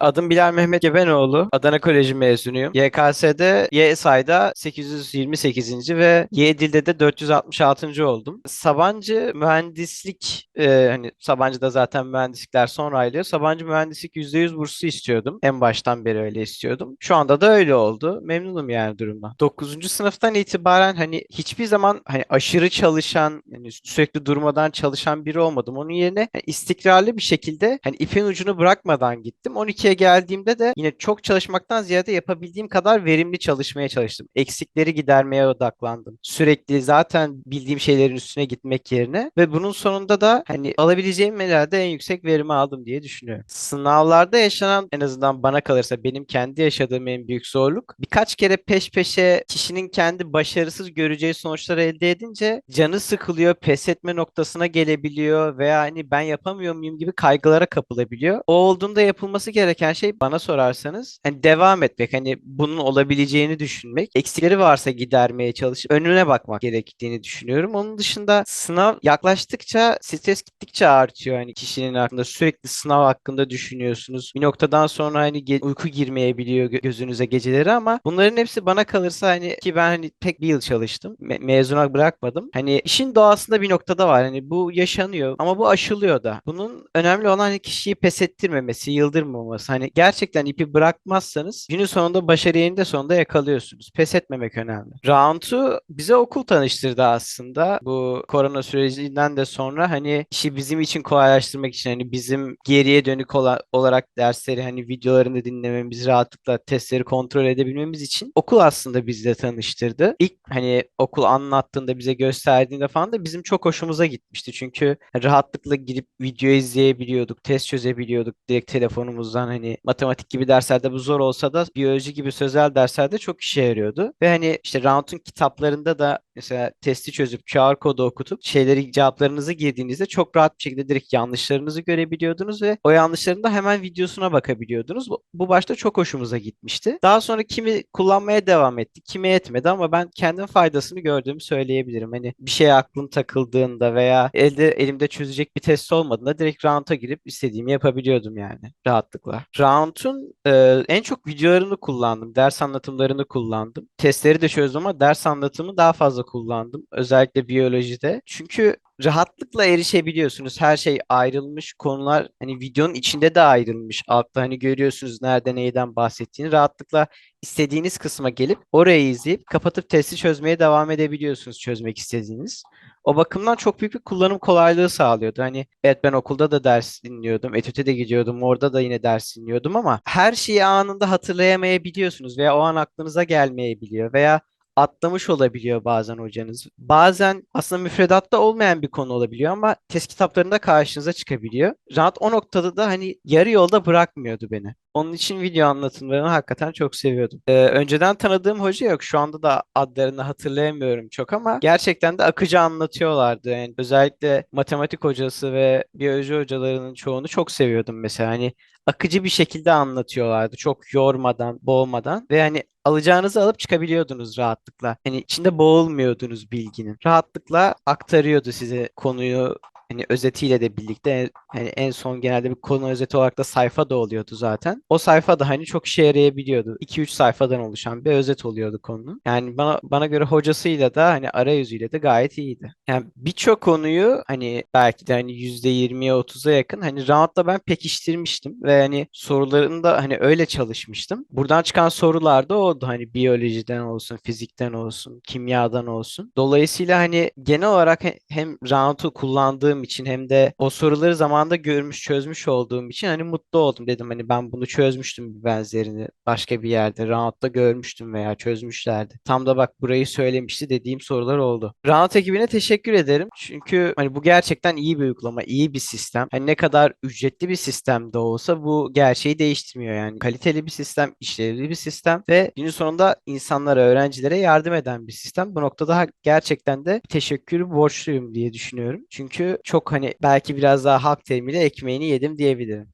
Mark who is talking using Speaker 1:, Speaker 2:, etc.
Speaker 1: Adım Bilal Mehmet Gebenoğlu. Adana Koleji mezunuyum. YKS'de YSA'da 828. ve Y-Dil'de de 466. oldum. Sabancı mühendislik e, hani Sabancı'da zaten mühendislikler sonra ayrılıyor. Sabancı mühendislik %100 burslu istiyordum. En baştan beri öyle istiyordum. Şu anda da öyle oldu. Memnunum yani durumdan. 9. sınıftan itibaren hani hiçbir zaman hani aşırı çalışan, yani sürekli durmadan çalışan biri olmadım. Onun yerine hani istikrarlı bir şekilde hani ipin ucunu bırakmadan gittim. 12'ye geldiğimde de yine çok çalışmaktan ziyade yapabildiğim kadar verimli çalışmaya çalıştım. Eksikleri gidermeye odaklandım. Sürekli zaten bildiğim şeylerin üstüne gitmek yerine ve bunun sonunda da hani alabileceğim herhalde en yüksek verimi aldım diye düşünüyorum. Sınavlarda yaşanan en azından bana kalırsa benim kendi yaşadığım en büyük zorluk birkaç kere peş peşe kişinin kendi başarısız göreceği sonuçları elde edince canı sıkılıyor, pes etme noktasına gelebiliyor veya hani ben yapamıyor muyum gibi kaygılara kapılabiliyor. O olduğunda yapılması gereken şey bana sorarsanız hani devam etmek, hani bunun olabileceğini düşünmek, eksikleri varsa gidermeye çalışıp önüne bakmak gerektiğini düşünüyorum. Onun dışında sınav yaklaştıkça stres gittikçe artıyor hani kişinin hakkında sürekli sınav hakkında düşünüyorsunuz. Bir noktadan sonra hani uyku girmeyebiliyor gö- gözünüze geceleri ama bunların hepsi bana kalırsa hani ki ben hani tek bir yıl çalıştım. Me- mezuna bırakmadım. Hani işin doğasında bir noktada var. Hani bu yaşanıyor ama bu aşılıyor da. Bunun önemli olan hani kişiyi pes ettirmemesi, yıldırmaması. Hani gerçekten ipi bırakmazsanız günün sonunda başarıyı eninde sonunda yakalıyorsunuz. Pes etmemek önemli. Round'u bize okul tanıştırdı aslında. Bu korona sürecinden de sonra hani işi bizim için kolaylaştırmak için hani bizim geriye dönük ola- olarak dersleri hani videolarını dinlememiz, rahatlıkla testleri kontrol edebilmemiz için okul aslında bizle tanıştırdı. İlk hani okul anlattığında bize gösterdiğinde falan da bizim çok hoşumuza gitmişti. Çünkü rahatlıkla girip video izleyebiliyorduk, test çözebiliyorduk direkt telefonumuzdan hani matematik gibi derslerde bu zor olsa da biyoloji gibi sözel derslerde çok işe yarıyordu. Ve hani işte Round'un kitaplarında da mesela testi çözüp QR kodu okutup şeyleri cevaplarınızı girdiğinizde çok rahat bir şekilde direkt yanlışlarınızı görebiliyordunuz ve o yanlışların da hemen videosuna bakabiliyordunuz. Bu, bu başta çok hoşumuza gitmişti. Daha sonra kimi kullanmaya devam etti, kimi etmedi ama ben kendim faydasını gördüğümü söyleyebilirim. Hani bir şeye aklım takıldığında veya elde elimde çözecek bir test olmadığında direkt Round'a girip istediğimi yapabiliyordum yani rahatlıkla. Round'un e, en çok videolarını kullandım, ders anlatımlarını kullandım. Testleri de çözdüm ama ders anlatımı daha fazla kullandım. Özellikle biyolojide. Çünkü rahatlıkla erişebiliyorsunuz. Her şey ayrılmış konular hani videonun içinde de ayrılmış. Altta hani görüyorsunuz nerede neyden bahsettiğini. Rahatlıkla istediğiniz kısma gelip orayı izleyip kapatıp testi çözmeye devam edebiliyorsunuz çözmek istediğiniz. O bakımdan çok büyük bir kullanım kolaylığı sağlıyordu. Hani evet ben okulda da ders dinliyordum, etüte de gidiyordum, orada da yine ders dinliyordum ama her şeyi anında hatırlayamayabiliyorsunuz veya o an aklınıza gelmeyebiliyor veya atlamış olabiliyor bazen hocanız. Bazen aslında müfredatta olmayan bir konu olabiliyor ama test kitaplarında karşınıza çıkabiliyor. Rahat o noktada da hani yarı yolda bırakmıyordu beni. Onun için video anlatımlarını hakikaten çok seviyordum. Ee, önceden tanıdığım hoca yok. Şu anda da adlarını hatırlayamıyorum çok ama gerçekten de akıcı anlatıyorlardı. Yani özellikle matematik hocası ve biyoloji hocalarının çoğunu çok seviyordum mesela. Hani akıcı bir şekilde anlatıyorlardı. Çok yormadan, boğmadan ve hani alacağınızı alıp çıkabiliyordunuz rahatlıkla. Hani içinde boğulmuyordunuz bilginin. Rahatlıkla aktarıyordu size konuyu hani özetiyle de birlikte hani en son genelde bir konu özeti olarak da sayfa da oluyordu zaten. O sayfa da hani çok işe yarayabiliyordu. 2-3 sayfadan oluşan bir özet oluyordu konunun. Yani bana bana göre hocasıyla da hani arayüzüyle de gayet iyiydi. Yani birçok konuyu hani belki de hani %20'ye 30'a yakın hani roundla ben pekiştirmiştim ve hani sorularını da hani öyle çalışmıştım. Buradan çıkan sorular da oldu hani biyolojiden olsun, fizikten olsun, kimyadan olsun. Dolayısıyla hani genel olarak he- hem round'u kullandığım için hem de o soruları zamanında görmüş, çözmüş olduğum için hani mutlu oldum. Dedim hani ben bunu çözmüştüm bir benzerini başka bir yerde. Round'da görmüştüm veya çözmüşlerdi. Tam da bak burayı söylemişti dediğim sorular oldu. Round ekibine teşekkür ederim. Çünkü hani bu gerçekten iyi bir uygulama, iyi bir sistem. Hani ne kadar ücretli bir sistem de olsa bu gerçeği değiştirmiyor yani. Kaliteli bir sistem, işlevli bir sistem ve günün sonunda insanlara, öğrencilere yardım eden bir sistem. Bu noktada gerçekten de teşekkürü borçluyum diye düşünüyorum. Çünkü çok hani belki biraz daha halk deyimiyle ekmeğini yedim diyebilirim.